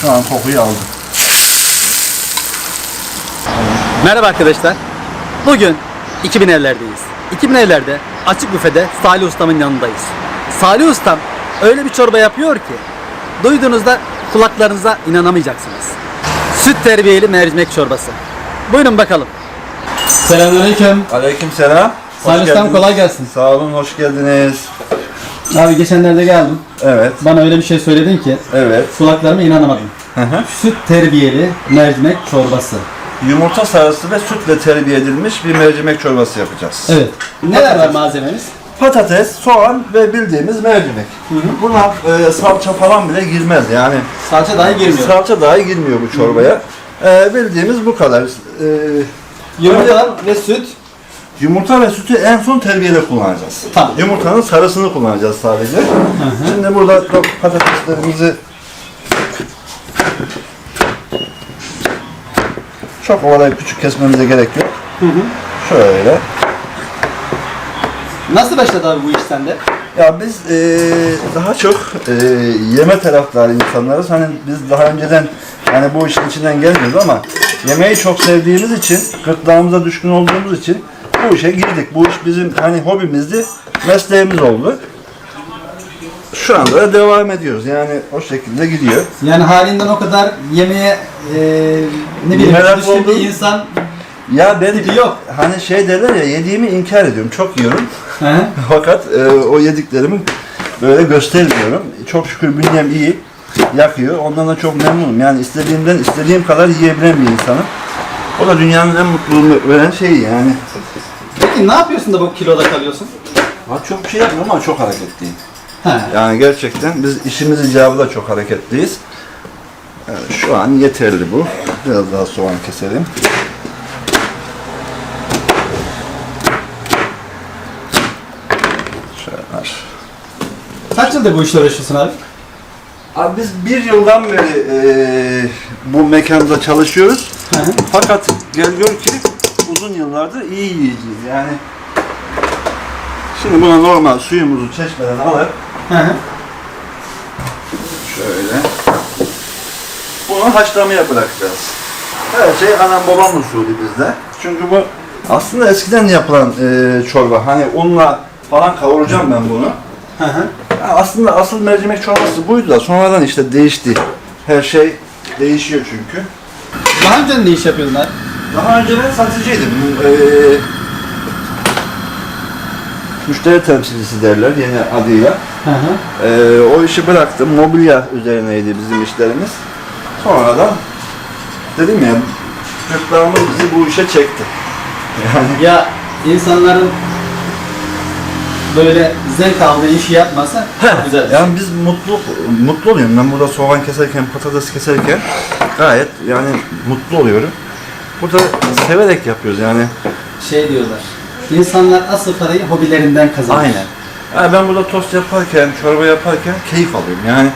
Şu an kokuyu aldım. Merhaba arkadaşlar. Bugün 2000 evlerdeyiz. 2000 evlerde açık büfede Salih Ustam'ın yanındayız. Salih Ustam öyle bir çorba yapıyor ki duyduğunuzda kulaklarınıza inanamayacaksınız. Süt terbiyeli mercimek çorbası. Buyurun bakalım. Selamünaleyküm. Aleyküm selam. Salih Ustam kolay gelsin. Sağ olun, hoş geldiniz. Abi geçenlerde geldim. Evet, Bana öyle bir şey söyledin ki evet. kulaklarıma inanamadım. Hı hı. Süt terbiyeli mercimek çorbası. Yumurta sarısı ve sütle terbiye edilmiş bir mercimek çorbası yapacağız. Evet. Neler var malzememiz? Patates, soğan ve bildiğimiz mercimek. Buna e, salça falan bile girmez yani. Salça dahi girmiyor. Salça dahi girmiyor bu çorbaya. E, bildiğimiz bu kadar. E, Yumurta ve süt. Yumurta ve sütü en son terbiyede kullanacağız. Tamam. Yumurtanın sarısını kullanacağız sadece. Şimdi burada da patateslerimizi çok olayı küçük kesmemize gerek yok. Şöyle. Nasıl başladı abi bu iş sende? Ya biz eee, daha çok eee, yeme taraftarı insanlarız. Hani biz daha önceden hani bu işin içinden gelmiyoruz ama yemeği çok sevdiğimiz için, gırtlağımıza düşkün olduğumuz için bu işe girdik. Bu iş bizim hani hobimizdi, mesleğimiz oldu. Şu anda da devam ediyoruz. Yani o şekilde gidiyor. Yani halinden o kadar yemeğe e, ne bileyim Merak düşkün bir oldum. insan Ya ben Tipi yok. hani şey derler ya yediğimi inkar ediyorum. Çok yiyorum. He? Fakat e, o yediklerimi böyle göstermiyorum. Çok şükür bünyem iyi. Yakıyor. Ondan da çok memnunum. Yani istediğimden istediğim kadar yiyebilen bir insanım. O da dünyanın en mutluluğunu veren şeyi yani. Peki ne yapıyorsun da bu kiloda kalıyorsun? Ha, çok bir şey yapmıyorum ama çok hareketliyim. He. Yani gerçekten biz işimiz icabı da çok hareketliyiz. Evet, şu an yeterli bu. Biraz daha soğan keselim. Şöyle. Kaç yıldır bu işle uğraşıyorsun abi? Abi biz bir yıldan beri eee, bu mekanda çalışıyoruz. Hı hı. Fakat gel gör ki uzun yıllardır iyi yiyeceğiz yani. Şimdi buna normal suyumuzu çeşmeden alıp şöyle bunu haşlamaya bırakacağız. Her şey anam babam usulü bizde. Çünkü bu aslında eskiden yapılan eee, çorba. Hani unla falan kavuracağım ben bunu. Aslında asıl mercimek çorbası buydu da sonradan işte değişti. Her şey değişiyor çünkü. Daha önce ne iş yapıyordun abi? Daha önce ben satıcıydım. Ee, müşteri temsilcisi derler yeni adıyla. Hı hı. Ee, o işi bıraktım. Mobilya üzerineydi bizim işlerimiz. Sonradan dedim ya gırtlağımız bizi bu işe çekti. Yani Ya insanların böyle zevk aldığı işi yapmasa çok güzel. bir şey. yani biz mutlu mutlu oluyorum. Ben burada soğan keserken, patates keserken gayet yani mutlu oluyorum. Burada severek yapıyoruz yani. Şey diyorlar. İnsanlar asıl parayı hobilerinden kazanır. Aynen. Yani ben burada tost yaparken, çorba yaparken keyif alıyorum. Yani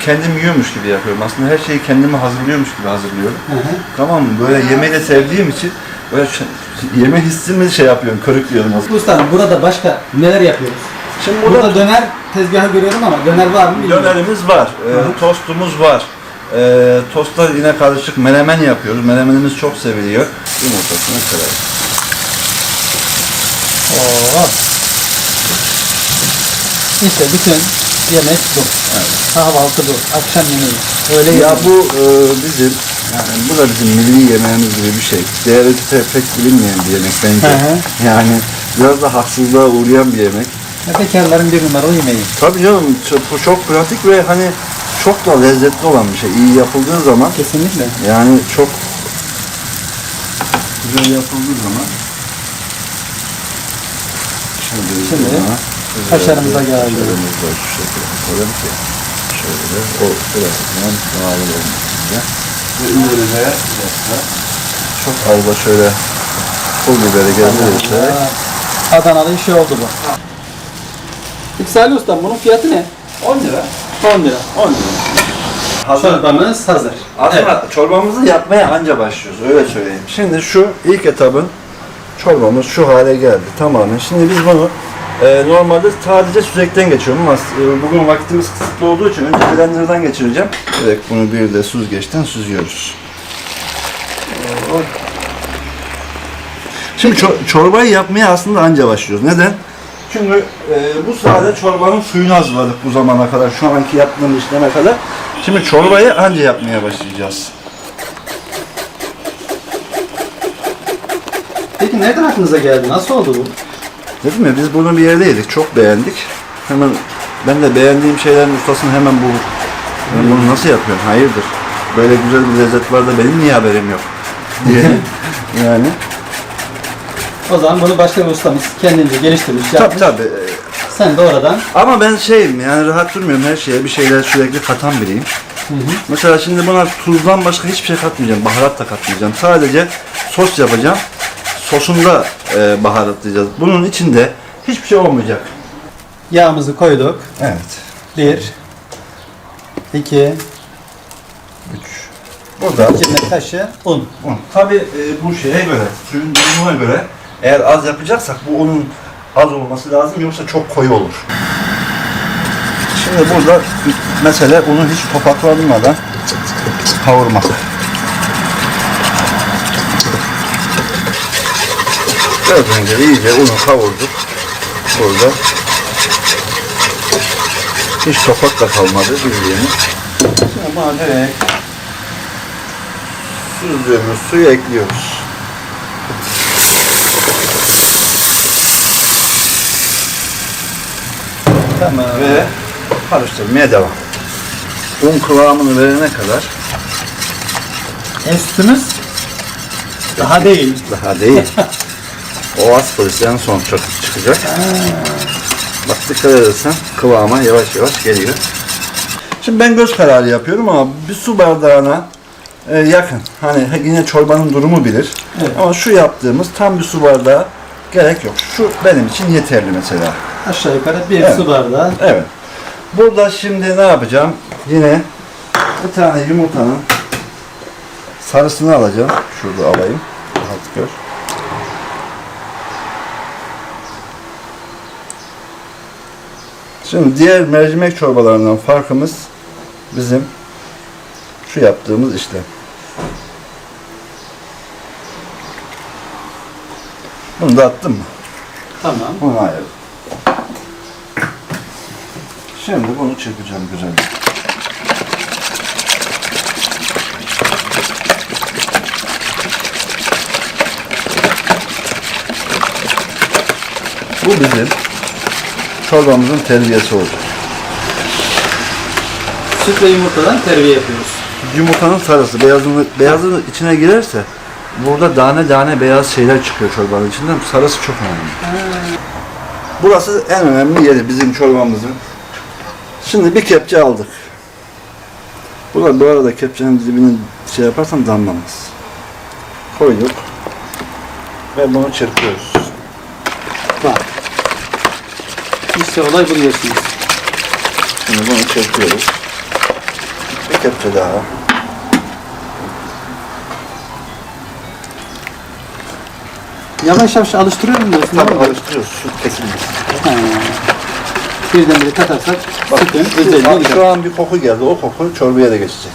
kendim yiyormuş gibi yapıyorum. Aslında her şeyi kendime hazırlıyormuş gibi hazırlıyorum. Hı hı. Tamam mı? Böyle yemeği de sevdiğim için böyle yeme hissimi şey yapıyorum, körüklüyorum aslında. Ustam burada başka neler yapıyoruz? Şimdi Burada, burada, döner tezgahı görüyorum ama döner var mı bilmiyorum. dönerimiz var, e, tostumuz var. E, tostlar yine karışık menemen yapıyoruz. Menemenimiz çok seviliyor. Yumurtasını kırarız. Oo. İşte bütün yemek bu. Kahvaltı bu. Akşam yemeği. Öyle Ya yemeği. bu e, bizim, yani bu da bizim milli yemeğimiz gibi bir şey. Değeri pe- pek bilinmeyen bir yemek bence. Hı hı. Yani biraz da haksızlığa uğrayan bir yemek. Bekarların bir numaralı yemeği. Tabii canım çok, çok pratik ve hani çok da lezzetli olan bir şey. İyi yapıldığı zaman Kesinlikle. yani çok güzel yapıldığı zaman Şimdi, Şimdi buna kaşarımıza geldi. Kaşarımızı da şu şekilde koyalım ki şöyle o birazdan dağılır olmasın diye. Ve üzerine bir dakika, çok az da şöyle pul biberi gezdirirsek Ya, Adanalı işi oldu bu. Peki Salih Usta bunun fiyatı ne? 10 lira. 10 lira. 10 lira. Hazır. Çorbamız hazır. Aslında çorbamızı yapmaya anca başlıyoruz öyle söyleyeyim. Şimdi şu ilk etabın çorbamız şu hale geldi tamamen. Şimdi biz bunu e, normalde sadece süzekten geçiyorum ama e, bugün vaktimiz kısıtlı olduğu için önce blenderdan geçireceğim. Direkt bunu bir de süzgeçten süzüyoruz. Şimdi çor- çorbayı yapmaya aslında anca başlıyoruz. Neden? Çünkü e, bu sade çorbanın suyunu hazırladık bu zamana kadar, şu anki yaptığım işleme kadar. Şimdi çorbayı anca yapmaya başlayacağız. Peki nereden aklınıza geldi? Nasıl oldu bu? Dedim ya biz bunu bir yerde yedik, çok beğendik. Hemen ben de beğendiğim şeylerin ustasını hemen bu ben bunu nasıl yapıyorsun? Hayırdır? Böyle güzel bir lezzet var da benim niye haberim yok? diye. yani. O zaman bunu başka bir ustamız kendince geliştirmiş, Tabii yapmış. tabii. Sen de oradan Ama ben şeyim yani rahat durmuyorum her şeye bir şeyler sürekli katan biriyim. Mesela şimdi buna tuzdan başka hiçbir şey katmayacağım. Baharat da katmayacağım. Sadece sos yapacağım. Sosunda e, baharatlayacağız. Bunun içinde hiçbir şey olmayacak. yağımızı koyduk. Evet. Bir, iki, Üç. Burada yemek kaşığı un. un. Tabii e, bu şeye göre, suyun durumuna göre eğer az yapacaksak bu unun az olması lazım yoksa çok koyu olur. Şimdi burada mesele unu hiç topaklanmadan kavurmak. Gördüğünüz gibi iyice unu kavurduk. Burada. Hiç topak da kalmadı bildiğiniz. Şimdi buna direkt süzdüğümüz suyu ekliyoruz. Tamam. Ve karıştırmaya devam. Un kıvamını verene kadar Enstitümüz daha değil. daha değil. o az polis en son çok çıkacak. Bak dikkat edersen kıvama yavaş yavaş geliyor. Şimdi ben göz kararı yapıyorum ama bir su bardağına e, yakın. Hani yine çorbanın durumu bilir. Evet. Ama şu yaptığımız tam bir su bardağı gerek yok. Şu benim için yeterli mesela. Aşağı yukarı bir Evet. su bardağı. Evet. Burada şimdi ne yapacağım? Yine bir tane yumurtanın sarısını alacağım. Şurada alayım. Rahat gör. Şimdi diğer mercimek çorbalarından farkımız bizim şu yaptığımız işlem. Bunu da attım mı? Tamam. Bunu ayırdım. Şimdi bunu çekeceğim güzelce. Bu bizim çorbamızın terbiyesi olacak. Süt ve yumurtadan terbiye yapıyoruz. Yumurtanın sarısı, beyazın, beyazın içine girerse burada tane tane beyaz şeyler çıkıyor çorbanın içinden. Sarısı çok önemli. Burası en önemli yeri bizim çorbamızın. Şimdi bir kepçe aldık. Burada bu arada kepçenin dibini şey yaparsan damlamaz. Koyduk. Ve bunu çırpıyoruz. Bak. İşte olay buluyorsunuz. Şimdi bunu çırpıyoruz. Bir kepçe daha. Yavaş yavaş alıştırıyor mu diyorsun? Tabii karıştırıyoruz. Süt kesilmesin. Birdenbire katarsak Bak sütün şu, özelliği gider. şu an bir koku geldi. O koku çorbaya da geçecek.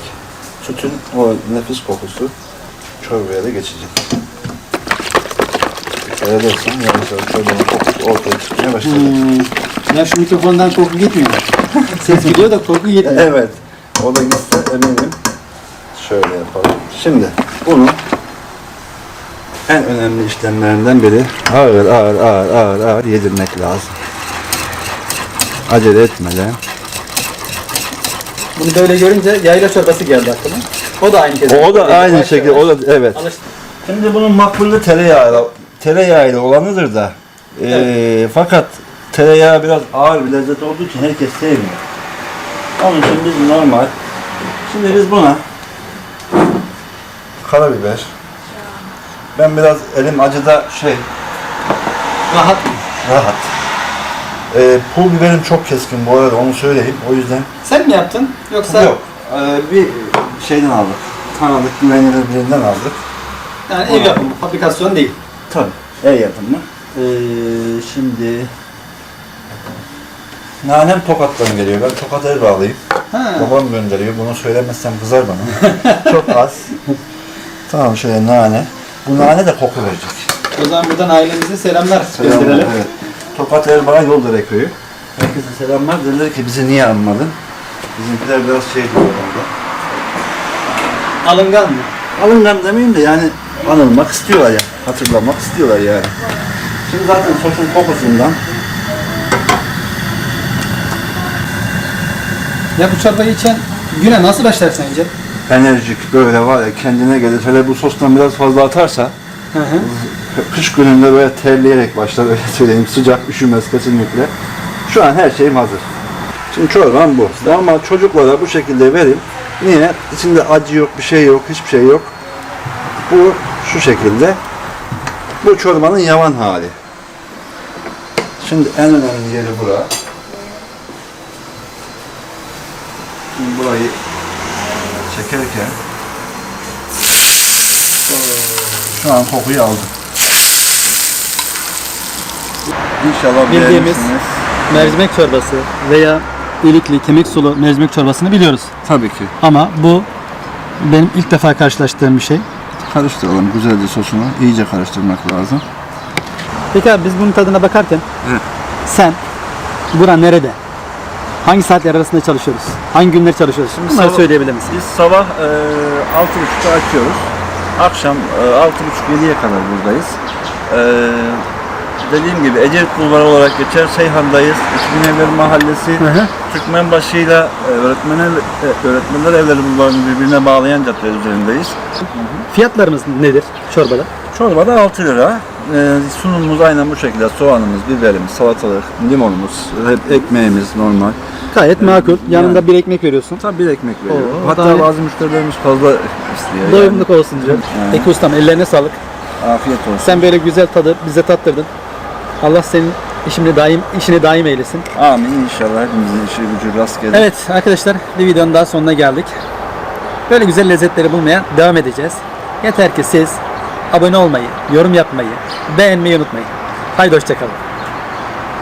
Sütün o nefis kokusu çorbaya da geçecek. Dikkat edersen yavaş çorbanın kokusu ortaya çıkmaya başladı. Hmm. Ya şu mikrofondan koku gitmiyor. Ses gidiyor da koku gitmiyor. Evet. O da gitse eminim. Şöyle yapalım. Şimdi bunu en önemli işlemlerinden biri ağır ağır ağır ağır ağır yedirmek lazım. Acele etmeden. Bunu böyle görünce yayla çorbası geldi aklıma. O da aynı şekilde. O da aynı Yavaş şekilde, yavaş o da evet. alıştı. Şimdi bunun makbullü tereyağı, tereyağıyla olanıdır da. Ee, fakat tereyağı biraz ağır bir lezzet olduğu için herkes sevmiyor. Onun için biz normal. Şimdi biz buna karabiber. Ben biraz elim acıda şey Rahat. rahat. Ee, pul biberim çok keskin bu arada onu söyleyeyim. O yüzden Sen mi yaptın? Yoksa yok. Ee, bir şeyden aldık. Tanıdık güvenilir birinden aldık. yani ev yapımı, fabrikasyon değil. Tabii. El yapımı. Ee, şimdi Nanem Tokat'tan geliyor. Ben Tokat Erbağlıyım. Ha. Babam gönderiyor. Bunu söylemezsem kızar bana. Çok az. tamam şöyle nane. Bu nane de koku verecek. O zaman buradan ailemize selamlar Selamlar. Evet. Tokat Erbağ Yoldere köyü. Herkese selamlar. Dediler ki bizi niye anmadın? Bizimkiler biraz şey diyor orada. Alıngan mı? Alıngan demeyeyim de yani anılmak istiyorlar ya. Hatırlamak istiyorlar yani. Şimdi zaten sosun kokusundan Ya bu çorbayı içen güne nasıl başlar sence? enerjik böyle var ya kendine gelir. Hele bu sostan biraz fazla atarsa Kış gününde böyle terleyerek başlar öyle söyleyeyim. Sıcak üşümez kesinlikle. Şu an her şeyim hazır. Şimdi çorbam bu. Normal çocuklara bu şekilde vereyim. Niye? İçinde acı yok, bir şey yok, hiçbir şey yok. Bu şu şekilde. Bu çorbanın yavan hali. Şimdi en önemli yeri bura. Şimdi burayı çekerken şu an kokuyu aldım. İnşallah Bildiğimiz beğenirsiniz. mercimek çorbası veya ilikli kemik sulu mercimek çorbasını biliyoruz. Tabii ki. Ama bu benim ilk defa karşılaştığım bir şey. Karıştıralım güzelce sosunu. iyice karıştırmak lazım. Peki abi biz bunun tadına bakarken Evet. sen bura nerede? Hangi saatler arasında çalışıyoruz? Hangi günler çalışıyoruz? Bunları sabah- söyleyebilir misin? Biz sabah e, 6.30'da açıyoruz. Akşam e, 6.30-7'ye kadar buradayız. E, dediğim gibi Ecevit Bulvarı olarak geçer. Seyhan'dayız. 2000 Evler Mahallesi. Hı hı. Türkmenbaşı e, öğretmenler, e, öğretmenler evleri bulvarını birbirine bağlayan cadde üzerindeyiz. Fiyatlarımız nedir çorbada? Çorbada 6 lira. E, sunumumuz aynen bu şekilde. Soğanımız, biberimiz, salatalık, limonumuz, hep ekmeğimiz normal. Gayet makul. Yanında bir ekmek veriyorsun. Tabii bir ekmek veriyor. Oo, Hatta daha- bazı müşterilerimiz fazla istiyor. Doyumluk olsun diyor. Yani. Peki ustam ellerine sağlık. Yani. Afiyet olsun. Sen böyle güzel tadı bize tattırdın. Allah senin işini daim işini daim eylesin. Amin inşallah hepimizin işi gücü rast gelir. Evet arkadaşlar bir videonun daha sonuna geldik. Böyle güzel lezzetleri bulmaya devam edeceğiz. Yeter ki siz abone olmayı, yorum yapmayı, beğenmeyi unutmayın. Haydi hoşçakalın.